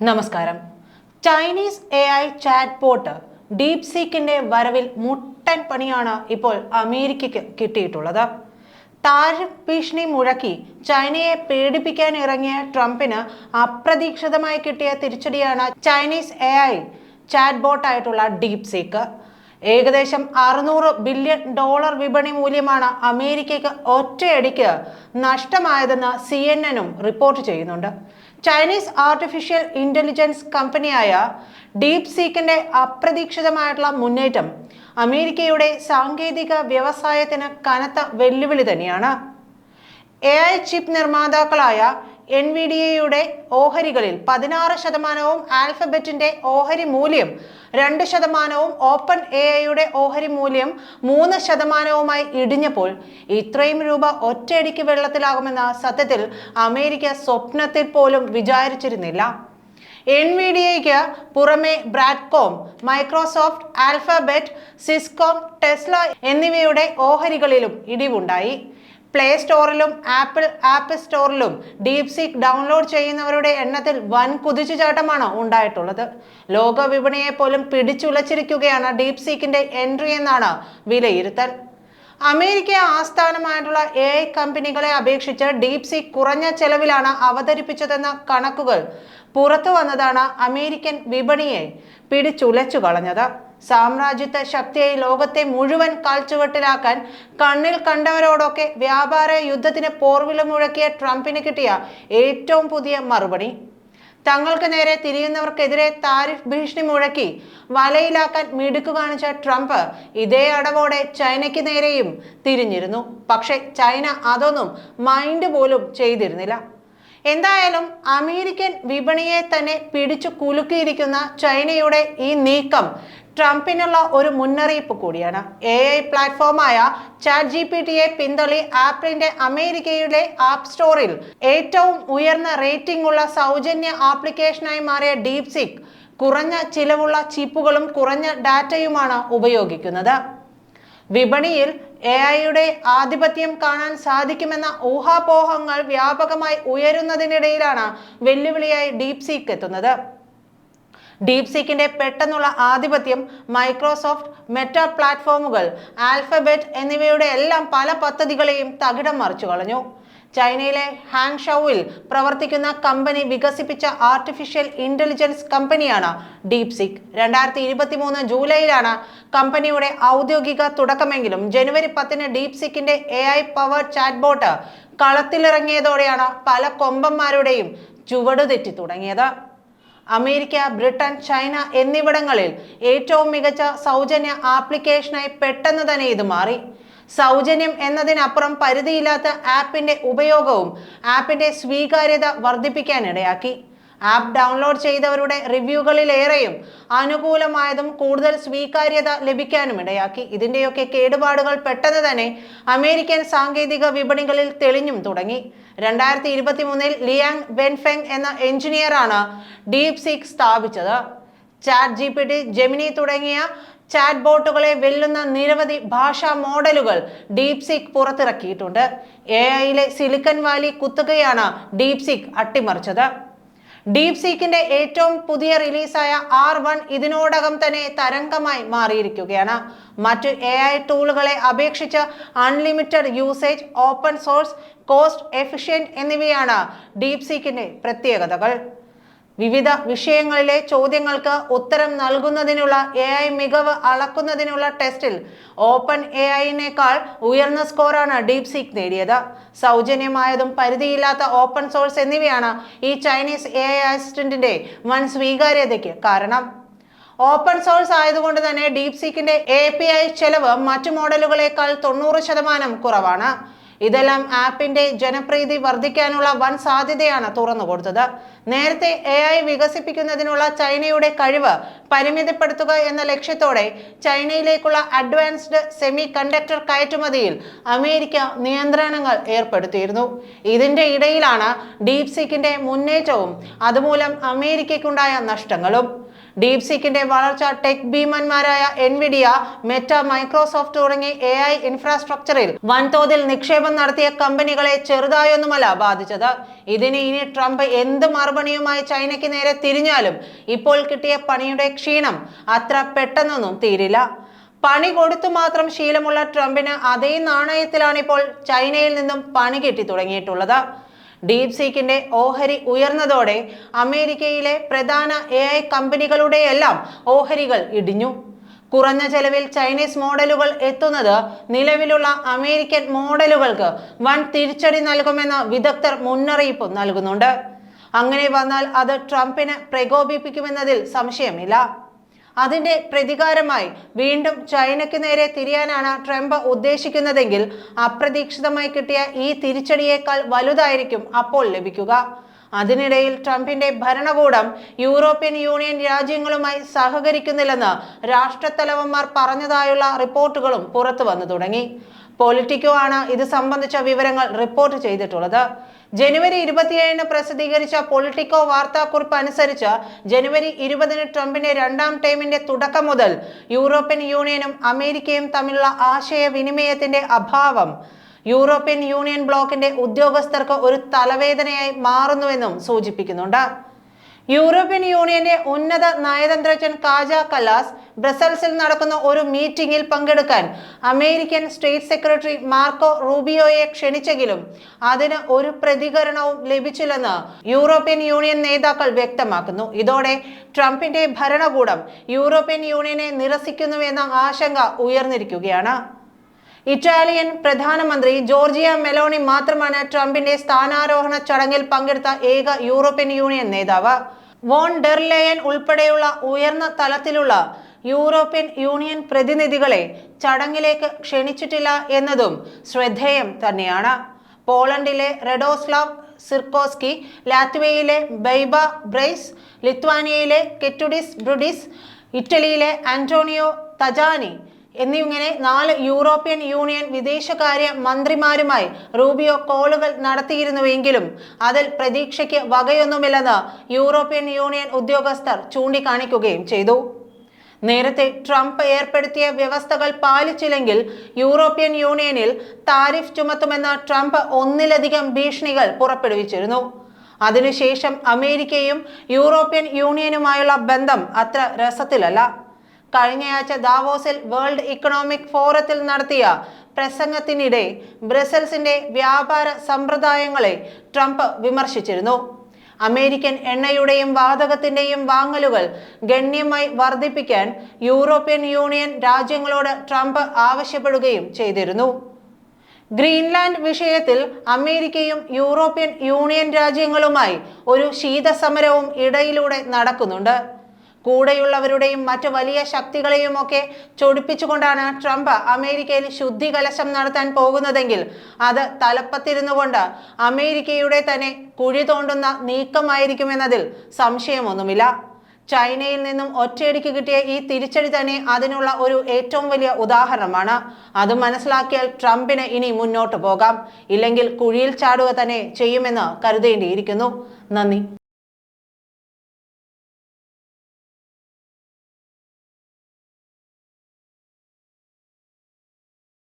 നമസ്കാരം. Chinese A I chat bot deep സീക്കിന്റെ വരവിൽ മുട്ടൻ പണിയാണ് ഇപ്പോൾ അമേരിക്കയ്ക്ക് കിട്ടിയിട്ടുള്ളത്. താരിഫ് ഭീഷണി മുഴക്കി ചൈനയെ പേടിപ്പിക്കാൻ ഇറങ്ങിയ ട്രംപിന് അപ്രതീക്ഷിതമായി കിട്ടിയ തിരിച്ചടിയാണ് ചൈനീസ് എ ഐ ചാറ്റ് ബോട്ടായിട്ടുള്ള ഡീപ് സീക്ക് ഏകദേശം അറുന്നൂറ് ബില്യൺ ഡോളർ വിപണി മൂല്യമാണ് അമേരിക്കയ്ക്ക് ഒറ്റയടിക്ക് നഷ്ടമായതെന്ന് സി റിപ്പോർട്ട് ചെയ്യുന്നുണ്ട്. ചൈനീസ് ആർട്ടിഫിഷ്യൽ ഇന്റലിജൻസ് കമ്പനിയായ ഡീപ് സീക്കിന്റെ അപ്രതീക്ഷിതമായിട്ടുള്ള മുന്നേറ്റം അമേരിക്കയുടെ സാങ്കേതിക വ്യവസായത്തിന് കനത്ത വെല്ലുവിളി തന്നെയാണ്. എ ഐ ചിപ്പ് നിർമ്മാതാക്കളായ എൻ വി ഡി എയുടെ ഓഹരികളിൽ പതിനാറ് ശതമാനവും ആൽഫബറ്റിന്റെ ഓഹരി മൂല്യം രണ്ട് ശതമാനവും ഓപ്പൺ എ ഐയുടെ ഓഹരി മൂല്യം മൂന്ന് ശതമാനവുമായി ഇടിഞ്ഞപ്പോൾ ഇത്രയും രൂപ ഒറ്റയടിക്ക് വെള്ളത്തിലാകുമെന്ന സത്യത്തിൽ അമേരിക്ക സ്വപ്നത്തിൽ പോലും വിചാരിച്ചിരുന്നില്ല. എൻ വി ഡി എക്ക് പുറമെ ബ്രാഡ്കോം മൈക്രോസോഫ്റ്റ് ആൽഫബറ്റ് സിസ്കോം ടെസ്ല എന്നിവയുടെ ഓഹരികളിലും ഇടിവുണ്ടായി. പ്ലേ സ്റ്റോറിലും ആപ്പിൾ ആപ്പ് സ്റ്റോറിലും ഡീപ് സീക്ക് ഡൗൺലോഡ് ചെയ്യുന്നവരുടെ എണ്ണത്തിൽ വൻ കുതിച്ചുചാട്ടമാണ് ഉണ്ടായിട്ടുള്ളത്. ലോക വിപണിയെ പോലും പിടിച്ചുലച്ചിരിക്കുകയാണ് ഡീപ് സീക്കിന്റെ എൻട്രി എന്നാണ് വിലയിരുത്തൽ. അമേരിക്ക ആസ്ഥാനമായിട്ടുള്ള എ ഐ കമ്പനികളെ അപേക്ഷിച്ച് ഡീപ് സീ കുറഞ്ഞ ചെലവിലാണ് അവതരിപ്പിച്ചതെന്ന കണക്കുകൾ പുറത്തു വന്നതാണ് അമേരിക്കൻ വിപണിയെ പിടിച്ചുലച്ചു കളഞ്ഞത് സാമ്രാജ്യത്വ ശക്തിയെ ലോകത്തെ മുഴുവൻ കാൽച്ചുവട്ടിലാക്കാൻ കണ്ണിൽ കണ്ടവരോടൊക്കെ വ്യാപാര യുദ്ധത്തിന് പോർവില മുഴക്കിയ ട്രംപിന് കിട്ടിയ ഏറ്റവും പുതിയ മറുപടി. തങ്ങൾക്ക് നേരെ തിരിയുന്നവർക്കെതിരെ താരിഫ് ഭീഷണി മുഴക്കി വലയിലാക്കാൻ മിടുക്കു കാണിച്ച ട്രംപ് ഇതേ അടവോടെ ചൈനയ്ക്ക് നേരെയും തിരിഞ്ഞിരുന്നു. പക്ഷേ ചൈന അതൊന്നും മൈൻഡ് പോലും ചെയ്തിരുന്നില്ല. എന്തായാലും അമേരിക്കൻ വിപണിയെ തന്നെ പിടിച്ചു കുലുക്കിയിരിക്കുന്ന ചൈനയുടെ ഈ നീക്കം ട്രംപിനുള്ള ഒരു മുന്നറിയിപ്പ് കൂടിയാണ്. എ ഐ പ്ലാറ്റ്ഫോമായ ചാറ്റ് ജി പി ടിയെ പിന്തള്ളി ആപ്പിളിന്റെ അമേരിക്കയുടെ ആപ്പ് സ്റ്റോറിൽ ഏറ്റവും ഉയർന്ന റേറ്റിംഗ് ഉള്ള സൗജന്യ ആപ്ലിക്കേഷനായി മാറിയ ഡീപ് സിക് കുറഞ്ഞ ചിലവുള്ള ചിപ്പുകളും കുറഞ്ഞ ഡാറ്റയുമാണ് ഉപയോഗിക്കുന്നത്. വിപണിയിൽ എ ഐയുടെ ആധിപത്യം കാണാൻ സാധിക്കുമെന്ന ഊഹാപോഹങ്ങൾ വ്യാപകമായി ഉയരുന്നതിനിടയിലാണ് വെല്ലുവിളിയായി ഡീപ് സീക്ക് എത്തുന്നത്. ഡീപ് സീക്കിന്റെ പെട്ടെന്നുള്ള ആധിപത്യം മൈക്രോസോഫ്റ്റ് മെറ്റ പ്ലാറ്റ്ഫോമുകൾ ആൽഫബെറ്റ് എന്നിവയുടെ എല്ലാം പല പദ്ധതികളെയും തകിടം മറിച്ചു കളഞ്ഞു. ചൈനയിലെ ഹാങ്ഷൌവിൽ പ്രവർത്തിക്കുന്ന കമ്പനി വികസിപ്പിച്ച ആർട്ടിഫിഷ്യൽ ഇന്റലിജൻസ് കമ്പനിയാണ് ഡീപ് സിക് രണ്ടായിരത്തി ഇരുപത്തി മൂന്ന് ജൂലൈയിലാണ് കമ്പനിയുടെ ഔദ്യോഗിക തുടക്കമെങ്കിലും ജനുവരി പത്തിന് ഡീപ് സിക്കിന്റെ എ ഐ പവർ ചാറ്റ്ബോട്ട് കളത്തിലിറങ്ങിയതോടെയാണ് പല കൊമ്പന്മാരുടെയും ചുവടുതെറ്റി തുടങ്ങിയത്. അമേരിക്ക ബ്രിട്ടൻ ചൈന എന്നിവിടങ്ങളിൽ ഏറ്റവും മികച്ച സൗജന്യ ആപ്ലിക്കേഷനായി പെട്ടെന്ന് തന്നെ ഇത് മാറി. സൗജന്യം എന്നതിനപ്പുറം പരിധിയില്ലാത്ത ആപ്പിന്റെ ഉപയോഗവും ആപ്പിന്റെ സ്വീകാര്യത വർദ്ധിപ്പിക്കാനിടയാക്കി. ആപ്പ് ഡൗൺലോഡ് ചെയ്തവരുടെ റിവ്യൂകളിലേറെയും അനുകൂലമായതും കൂടുതൽ സ്വീകാര്യത ലഭിക്കാനും ഇടയാക്കി. ഇതിന്റെയൊക്കെ കേടുപാടുകൾ പെട്ടെന്ന് തന്നെ അമേരിക്കൻ സാങ്കേതിക വിപണികളിൽ തെളിഞ്ഞും തുടങ്ങി. രണ്ടായിരത്തി ഇരുപത്തി മൂന്നിൽ ലിയാങ് വെൻഫെങ് എന്ന എഞ്ചിനീയറാണ് ഡീപ് സീക്ക് സ്ഥാപിച്ചത്. Chat G P T Gemini തുടങ്ങിയ ചാറ്റ് ബോട്ടുകളെ വെല്ലുന്ന നിരവധി ഭാഷാ മോഡലുകൾ ഡീപ് സീക്ക് പുറത്തിറക്കിയിട്ടുണ്ട്. എ ഐയിലെ സിലിക്കൺ വാലി കുത്തുകയാണ് ഡീപ് സീക്ക് അട്ടിമറിച്ചത്. ഡീപ് സീക്കിന്റെ ഏറ്റവും പുതിയ റിലീസായ ആർ വൺ ഇതിനോടകം തന്നെ തരംഗമായി മാറിയിരിക്കുകയാണ്. മറ്റ് എ ഐ ടൂളുകളെ അപേക്ഷിച്ച് unlimited usage open source cost efficient എന്നിവയാണ് ഡീപ് സീക്കിന്റെ പ്രത്യേകതകൾ. വിവിധ വിഷയങ്ങളിലെ ചോദ്യങ്ങൾക്ക് ഉത്തരം നൽകുന്നതിനുള്ള എ ഐ മികവ് അളക്കുന്നതിനുള്ള ടെസ്റ്റിൽ ഓപ്പൺ എ ഐനേക്കാൾ ഉയർന്ന സ്കോറാണ് ഡീപ് സീക്ക് നേടിയത്. സൗജന്യമായതും പരിധിയില്ലാത്ത ഓപ്പൺ സോഴ്സ് എന്നിവയാണ് ഈ ചൈനീസ് എ ഐ അസിസ്റ്റന്റിന്റെ വൻ സ്വീകാര്യതയ്ക്ക് കാരണം. ഓപ്പൺ സോഴ്സ് ആയതുകൊണ്ട് തന്നെ ഡീപ് സീക്കിന്റെ എ പി ഐ ചെലവ് മറ്റു മോഡലുകളേക്കാൾ തൊണ്ണൂറ് ശതമാനം കുറവാണ്. ഇതെല്ലാം ആപ്പിന്റെ ജനപ്രീതി വർദ്ധിക്കാനുള്ള വൻ സാധ്യതയാണ് തുറന്നു കൊടുത്തത്. നേരത്തെ എ ഐ വികസിപ്പിക്കുന്നതിനുള്ള ചൈനയുടെ കഴിവ് പരിമിതപ്പെടുത്തുക എന്ന ലക്ഷ്യത്തോടെ ചൈനയിലേക്കുള്ള അഡ്വാൻസ്ഡ് സെമി കണ്ടക്ടർ കയറ്റുമതിയിൽ അമേരിക്ക നിയന്ത്രണങ്ങൾ ഏർപ്പെടുത്തിയിരുന്നു. ഇതിന്റെ ഇടയിലാണ് ഡീപ് സീക്കിന്റെ മുന്നേറ്റവും അതുമൂലം അമേരിക്കയ്ക്കുണ്ടായ നഷ്ടങ്ങളും. ഡീപ് സീക്കിന്റെ വളർച്ച ടെക് ഭീമന്മാരായ എൻവിഡിയ മെറ്റ മൈക്രോസോഫ്റ്റ് തുടങ്ങി എ ഐ ഇൻഫ്രാസ്ട്രക്ചറിൽ വൻതോതിൽ നിക്ഷേപം നടത്തിയ കമ്പനികളെ ചെറുതായൊന്നുമല്ല ബാധിച്ചത്. ഇതിന് ഇനി ട്രംപ് എന്ത് മറുപടിയുമായി ചൈനയ്ക്ക് നേരെ തിരിഞ്ഞാലും ഇപ്പോൾ കിട്ടിയ പണിയുടെ ക്ഷീണം അത്ര പെട്ടെന്നൊന്നും തീരില്ല. പണി കൊടുത്തു മാത്രം ശീലമുള്ള ട്രംപിന് അതേ നാണയത്തിലാണ് ഇപ്പോൾ ചൈനയിൽ നിന്നും പണി കിട്ടി തുടങ്ങിയിട്ടുള്ളത്. ഡീപ് സീക്കിന്റെ ഓഹരി ഉയർന്നതോടെ അമേരിക്കയിലെ പ്രധാന എ ഐ കമ്പനികളുടെയെല്ലാം ഓഹരികൾ ഇടിഞ്ഞു. കുറഞ്ഞ ചെലവിൽ ചൈനീസ് മോഡലുകൾ എത്തുന്നത് നിലവിലുള്ള അമേരിക്കൻ മോഡലുകൾക്ക് വൻ തിരിച്ചടി നൽകുമെന്ന് വിദഗ്ധർ മുന്നറിയിപ്പ് നൽകുന്നുണ്ട്. അങ്ങനെ വന്നാൽ അത് ട്രംപിന് പ്രകോപിപ്പിക്കുമെന്നതിൽ സംശയമില്ല. അതിന്റെ പ്രതികാരമായി വീണ്ടും ചൈനയ്ക്ക് നേരെ തിരിയാനാണ് ട്രംപ് ഉദ്ദേശിക്കുന്നതെങ്കിൽ അപ്രതീക്ഷിതമായി കിട്ടിയ ഈ തിരിച്ചടിയേക്കാൾ വലുതായിരിക്കും അപ്പോൾ ലഭിക്കുക. അതിനിടയിൽ ട്രംപിന്റെ ഭരണകൂടം യൂറോപ്യൻ യൂണിയൻ രാജ്യങ്ങളുമായി സഹകരിക്കുന്നില്ലെന്ന് രാഷ്ട്രത്തലവന്മാർ പറഞ്ഞതായുള്ള റിപ്പോർട്ടുകളും പുറത്തു വന്നു തുടങ്ങി. പൊളിറ്റിക്കോ ആണ് ഇത് സംബന്ധിച്ച വിവരങ്ങൾ റിപ്പോർട്ട് ചെയ്തിട്ടുള്ളത്. ജനുവരി ഇരുപത്തിയേഴിന് പ്രസിദ്ധീകരിച്ച പൊളിറ്റിക്കോ വാർത്താക്കുറിപ്പ് അനുസരിച്ച് ജനുവരി ഇരുപതിന് ട്രംപിന്റെ രണ്ടാം ടൈമിന്റെ തുടക്കം മുതൽ യൂറോപ്യൻ യൂണിയനും അമേരിക്കയും തമ്മിലുള്ള ആശയവിനിമയത്തിന്റെ അഭാവം യൂറോപ്യൻ യൂണിയൻ ബ്ലോക്കിന്റെ ഉദ്യോഗസ്ഥർക്ക് ഒരു തലവേദനയായി മാറുന്നുവെന്നും സൂചിപ്പിക്കുന്നുണ്ട്. യൂറോപ്യൻ യൂണിയന്റെ ഉന്നത നയതന്ത്രജ്ഞൻ കാജ കലാസ് ബ്രസൽസിൽ നടക്കുന്ന ഒരു മീറ്റിംഗിൽ പങ്കെടുക്കാൻ അമേരിക്കൻ സ്റ്റേറ്റ് സെക്രട്ടറി മാർക്കോ റൂബിയോയെ ക്ഷണിച്ചെങ്കിലും അതിന് ഒരു പ്രതികരണവും ലഭിച്ചില്ലെന്ന് യൂറോപ്യൻ യൂണിയൻ നേതാക്കൾ വ്യക്തമാക്കുന്നു. ഇതോടെ ട്രംപിന്റെ ഭരണകൂടം യൂറോപ്യൻ യൂണിയനെ നിരസിക്കുന്നുവെന്ന ആശങ്ക ഉയർന്നിരിക്കുകയാണ്. ഇറ്റാലിയൻ പ്രധാനമന്ത്രി ജോർജിയ മെലോണി മാത്രമാണ് ട്രംപിന്റെ സ്ഥാനാരോഹണ ചടങ്ങിൽ പങ്കെടുത്ത ഏക യൂറോപ്യൻ യൂണിയൻ നേതാവ്. വോൺ ഡെർലെയൻ ഉൾപ്പെടെയുള്ള ഉയർന്ന തലത്തിലുള്ള യൂറോപ്യൻ യൂണിയൻ പ്രതിനിധികളെ ചടങ്ങിലേക്ക് ക്ഷണിച്ചിട്ടില്ല എന്നതും ശ്രദ്ധേയം തന്നെയാണ്. പോളണ്ടിലെ റെഡോസ്ലാവ് സിർക്കോസ്കി ലാത്വിയയിലെ ബൈബ ബ്രൈസ് ലിത്വാനിയയിലെ കെറ്റുഡിസ് ബ്രുഡിസ് ഇറ്റലിയിലെ ആന്റോണിയോ തജാനി എന്നിങ്ങനെ നാല് യൂറോപ്യൻ യൂണിയൻ വിദേശകാര്യ മന്ത്രിമാരുമായി റൂബിയോ കോളുകൾ നടത്തിയിരുന്നുവെങ്കിലും അതിൽ പ്രതീക്ഷയ്ക്ക് വകയൊന്നുമില്ലെന്ന് യൂറോപ്യൻ യൂണിയൻ ഉദ്യോഗസ്ഥർ ചൂണ്ടിക്കാണിക്കുകയും ചെയ്തു. നേരത്തെ ട്രംപ് ഏർപ്പെടുത്തിയ വ്യവസ്ഥകൾ പാലിച്ചില്ലെങ്കിൽ യൂറോപ്യൻ യൂണിയനിൽ താരിഫ് ചുമത്തുമെന്ന് ട്രംപ് ഒന്നിലധികം ഭീഷണികൾ പുറപ്പെടുവിച്ചിരുന്നു. അതിനുശേഷം അമേരിക്കയും യൂറോപ്യൻ യൂണിയനുമായുള്ള ബന്ധം അത്ര രസത്തിലല്ല. കഴിഞ്ഞയാഴ്ച ദാവോസിൽ വേൾഡ് ഇക്കണോമിക് ഫോറത്തിൽ നടത്തിയ പ്രസംഗത്തിനിടെ ബ്രസൽസിന്റെ വ്യാപാര സമ്പ്രദായങ്ങളെ ട്രംപ് വിമർശിച്ചിരുന്നു. അമേരിക്കൻ എണ്ണയുടെയും വാതകത്തിന്റെയും വാങ്ങലുകൾ ഗണ്യമായി വർദ്ധിപ്പിക്കാൻ യൂറോപ്യൻ യൂണിയൻ രാജ്യങ്ങളോട് ട്രംപ് ആവശ്യപ്പെടുകയും ചെയ്തിരുന്നു. ഗ്രീൻലാൻഡ് വിഷയത്തിൽ അമേരിക്കയും യൂറോപ്യൻ യൂണിയൻ രാജ്യങ്ങളുമായി ഒരു ശീതസമരവും ഇടയിലൂടെ നടക്കുന്നുണ്ട്. കൂടെയുള്ളവരുടെയും മറ്റു വലിയ ശക്തികളെയും ഒക്കെ ചൊടിപ്പിച്ചുകൊണ്ടാണ് ട്രംപ് അമേരിക്കയിൽ ശുദ്ധി കലശം നടത്താൻ പോകുന്നതെങ്കിൽ അത് തലപ്പത്തിരുന്നു കൊണ്ട് അമേരിക്കയുടെ തന്നെ കുഴി തോണ്ടുന്ന നീക്കമായിരിക്കുമെന്നതിൽ സംശയമൊന്നുമില്ല. ചൈനയിൽ നിന്നും ഒറ്റയടിക്ക് കിട്ടിയ ഈ തിരിച്ചടി തന്നെ അതിനുള്ള ഒരു ഏറ്റവും വലിയ ഉദാഹരണമാണ്. അത് മനസ്സിലാക്കിയാൽ ട്രംപിന് ഇനി മുന്നോട്ട് പോകാം. ഇല്ലെങ്കിൽ കുഴിയിൽ ചാടുക തന്നെ ചെയ്യുമെന്ന് കരുതേണ്ടിയിരിക്കുന്നു. നന്ദി.